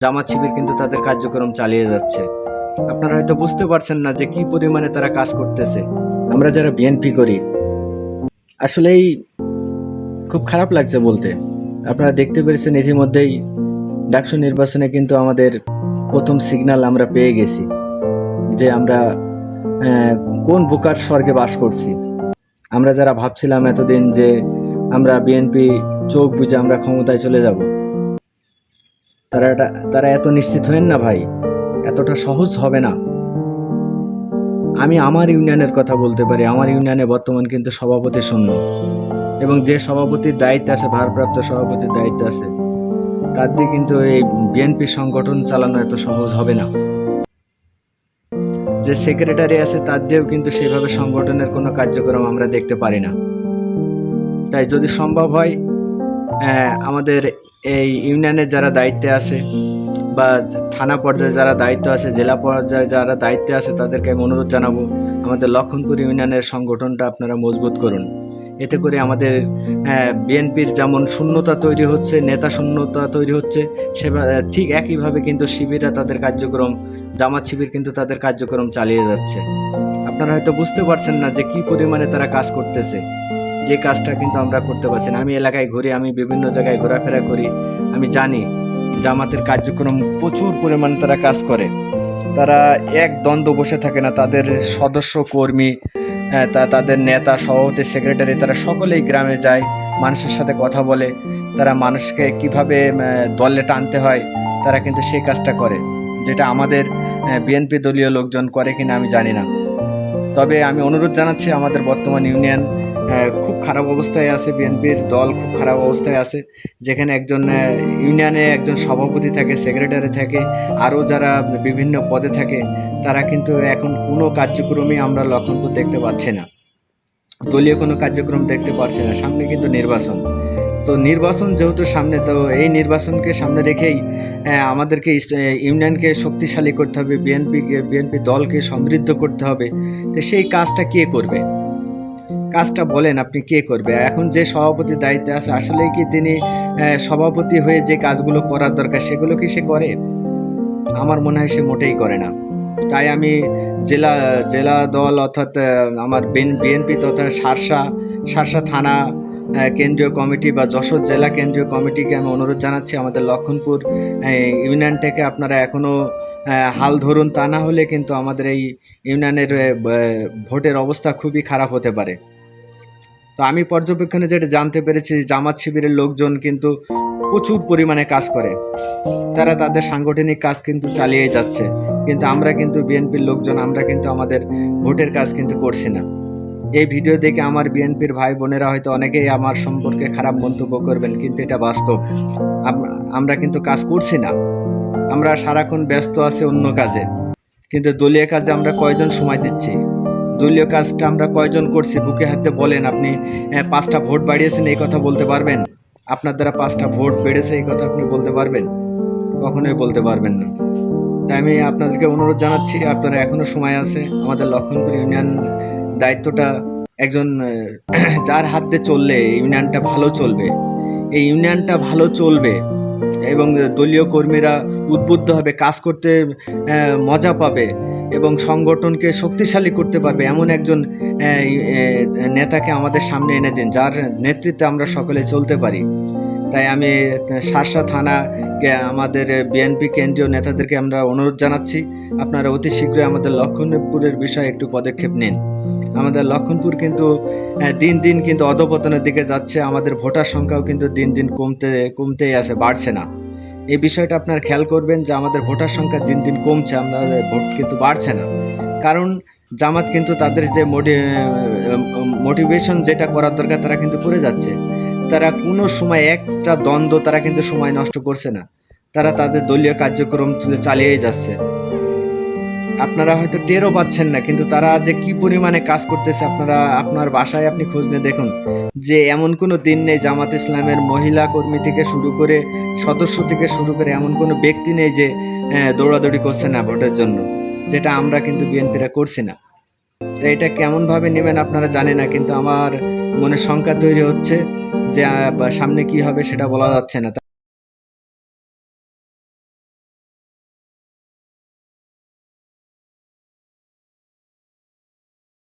জামাত শিবির কিন্তু তাদের কার্যক্রম চালিয়ে যাচ্ছে। আপনারা হয়তো বুঝতে পারছেন না যে কি পরিমাণে তারা কাজ করতেছে। আমরা যারা বিএনপি করি, আসলেই খুব খারাপ লাগছে বলতে। আপনারা দেখতে পেরেছেন ইতিমধ্যেই ডাকসু নির্বাচনে কিন্তু আমাদের প্রথম সিগন্যাল আমরা পেয়ে গেছি যে আমরা কোন বোকার স্বর্গে বাস করছি। আমরা যারা ভাবছিলাম এতদিন যে আমরা বিএনপি চোখ বুঝে আমরা ক্ষমতায় চলে যাব তারা এটা- তারা এত নিশ্চিত হয়েন না ভাই। এতটা সহজ হবে না। আমি আমার ইউনিয়নের কথা বলতে পারি। আমার ইউনিয়নে বর্তমান কিন্তু সভাপতি শূন্য। এবং যে সভাপতির দায়িত্ব আছে, ভারপ্রাপ্ত সভাপতির দায়িত্ব আছে, তার দিয়ে কিন্তু এই বিএনপি সংগঠন চালানো এত সহজ হবে না। যে সেক্রেটারি আছে, তার দিয়েও কিন্তু সেভাবে সংগঠনের কোনো কার্যক্রম আমরা দেখতে পারি না। তাই যদি সম্ভব হয় আমাদের এই ইউনিয়নের যারা দায়িত্বে আছে বা থানা পর্যায়ে যারা দায়িত্ব আছে, জেলা পর্যায়ে যারা দায়িত্বে আছে, তাদেরকে আমি অনুরোধ জানাব আমাদের লক্ষণপুর ইউনিয়নের সংগঠনটা আপনারা মজবুত করুন। এতে করে আমাদের বিএনপির যেমন শূন্যতা তৈরি হচ্ছে, নেতা শূন্যতা তৈরি হচ্ছে সেভাবে ঠিক একইভাবে কিন্তু শিবিররা তাদের কার্যক্রম, জামাত শিবির কিন্তু তাদের কার্যক্রম চালিয়ে যাচ্ছে। আপনারা হয়তো বুঝতে পারছেন না যে কি পরিমাণে তারা কাজ করতেছে। যে কাজটা কিন্তু আমরা করতে পারছি না। আমি এলাকায় ঘুরি আমি বিভিন্ন জায়গায় ঘোরাফেরা করি। আমি জানি জামাতের কার্যক্রম প্রচুর পরিমাণে তারা কাজ করে। তারা এক দ্বন্দ্ব বসে থাকে না। তাদের সদস্য কর্মী হ্যাঁ, তা তাদের নেতা সভাপতি সেক্রেটারি তারা সকলেই গ্রামে যায় মানুষের সাথে কথা বলে। তারা মানুষকে কীভাবে দলে টানতে হয় তারা কিন্তু সেই কাজটা করে। যেটা আমাদের বিএনপি দলীয় লোকজন করে কিনা আমি জানি না। তবে আমি অনুরোধ জানাচ্ছি আমাদের বর্তমান ইউনিয়ন খুব খারাপ অবস্থায় আছে বিএনপির দল, খুব খারাপ অবস্থায় আছে। যেখানে একজন ইউনিয়নে একজন সভাপতি থাকে সেক্রেটারি থাকে, আরও যারা বিভিন্ন পদে থাকে, তারা কিন্তু এখন কোনো কার্যক্রমই আমরা লক্ষণপুর দেখতে পাচ্ছি না। দলীয় কোনো কার্যক্রম দেখতে পাচ্ছি না। সামনে কিন্তু নির্বাচন। তো নির্বাচন যেহেতু সামনে, তো এই নির্বাচনকে সামনে রেখেই আমাদেরকে ইউনিয়নকে শক্তিশালী করতে হবে বিএনপি বিএনপি দলকে সমৃদ্ধ করতে হবে। তো সেই কাজটা কে করবে? কাজটা বলেন আপনি কে করবে। এখন যে সভাপতির দায়িত্বে আছে আসলেই কি তিনি সভাপতি হয়ে যে কাজগুলো করার দরকার সেগুলো কি সে করে? আমার মনে হয় সে মোটেই করে না। তাই আমি জেলা জেলা দল অর্থাৎ আমার বিএনপি তথা সারসা সারসা থানা কেন্দ্রীয় কমিটি বা যশোর জেলা কেন্দ্রীয় কমিটিকে আমি অনুরোধ জানাচ্ছি আমাদের লক্ষণপুর আহ, ইউনিয়ন থেকে আপনারা এখনও হাল ধরুন। তা না হলে কিন্তু আমাদের এই ইউনিয়নের ভোটের অবস্থা খুবই খারাপ হতে পারে। তো আমি পর্যবেক্ষণে যেটা জানতে পেরেছি, জামাত শিবিরের লোকজন কিন্তু প্রচুর পরিমাণে কাজ করে। তারা তাদের সাংগঠনিক কাজ কিন্তু চালিয়ে যাচ্ছে। কিন্তু আমরা কিন্তু বিএনপির লোকজন, আমরা কিন্তু আমাদের ভোটের কাজ কিন্তু করছি না। এই ভিডিও দেখে আমার বিএনপির ভাই বোনেরা হয়তো অনেকেই আমার সম্পর্কে খারাপ মন্তব্য করবেন, কিন্তু এটা বাস্তব। আমরা কিন্তু কাজ করছি না। আমরা সারাক্ষণ ব্যস্ত আছি অন্য কাজে। কিন্তু দলীয় কাজে আমরা কয়জন সময় দিচ্ছি? দলীয় কাজটা আমরা কয়জন করছি? বুকে হাতে বলেন আপনি। আহ, পাঁচটা ভোট বাড়িয়েছেন এই কথা বলতে পারবেন। আপনার দ্বারা পাঁচটা ভোট বেড়েছে এই কথা আপনি বলতে পারবেন? কখনোই বলতে পারবেন না। তাই আমি আপনাদেরকে অনুরোধ জানাচ্ছি আপনারা এখনও সময় আছে। আমাদের লক্ষণপুর ইউনিয়ন দায়িত্বটা একজন যার হাত চললে ইউনিয়নটা ভালো চলবে। এই ইউনিয়নটা ভালো চলবে এবং দলীয় কর্মীরা উদ্বুদ্ধ হবে কাজ করতে মজা পাবে। এবং সংগঠনকে শক্তিশালী করতে পারবে এমন একজন নেতাকে আমাদের সামনে এনে দিন, যার নেতৃত্বে আমরা সকলে চলতে পারি। তাই আমি সারসা থানাকে, আমাদের বিএনপি কেন্দ্রীয় নেতাদেরকে আমরা অনুরোধ জানাচ্ছি, আপনারা অতি শীঘ্রই আমাদের লক্ষণপুরের বিষয়ে একটু পদক্ষেপ নিন। আমাদের লক্ষণপুর কিন্তু দিন দিন কিন্তু অধপতনের দিকে যাচ্ছে, আমাদের ভোটার সংখ্যাও কিন্তু দিন দিন কমতে, কমতেই আছে, বাড়ছে না। এই বিষয়টা আপনারা খেয়াল করবেন যে আমাদের ভোটার সংখ্যা দিন দিন কমছে, আমাদের ভোট কিন্তু বাড়ছে না। কারণ জামাত কিন্তু তাদের যে মোটি, মোটিভেশন যেটা করার দরকার, তারা কিন্তু করে যাচ্ছে। তারা কোনো সময় একটা দ্বন্দ্ব তারা কিন্তু সময় নষ্ট করছে না। তারা তাদের দলীয় কার্যক্রম চালিয়ে যাচ্ছে। আপনারা হয়তো টেরও পাচ্ছেন না, কিন্তু তারা যে কি পরিমাণে কাজ করতেছে আপনারা, আপনার বাসায় আপনি খোঁজ নিয়ে দেখুন যে এমন কোনো দিন নেই জামাত ইসলামের মহিলা কর্মী থেকে শুরু করে সদস্য থেকে শুরু করে এমন কোনো ব্যক্তি নেই যে দৌড়াদৌড়ি করছে না ভোটের জন্য, যেটা আমরা কিন্তু বিএনপিরা করছি না। তো এটা কেমনভাবে নেবেন আপনারা জানেন না, কিন্তু আমার মনে শঙ্কা তৈরি হচ্ছে যে সামনে কি হবে সেটা বলা যাচ্ছে না।